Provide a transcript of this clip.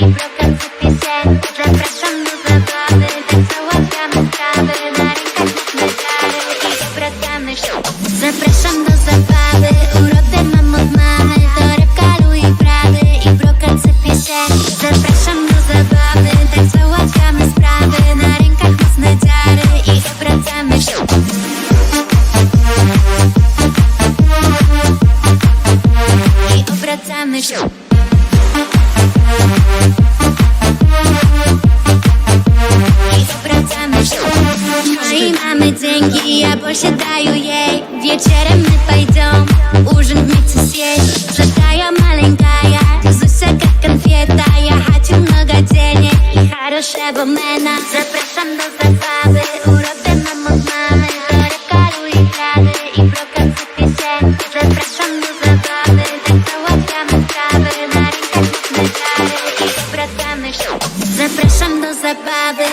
i blokad wypisem Zapraszam do zabawy, załatwiamy sprawy Na rękach medale i sprawdzamy się Zapraszam do zabawy, urodę mam od mamy Torebka Louis Prady i blokad sypie się Zapraszam do zabawy, tak załatwiamy sprawy. Na rękach mocne dziary i sprawdzamy się. I obracamy się. No posiadają jej. Wieczerem my pajdą, urzędnicy zjeść. Żadaja maleńkaja, Zusia jak konfieta Ja хочу много денег i хорошего mena. Zapraszam do zabawy, urodę mam Zapraszam do zabawy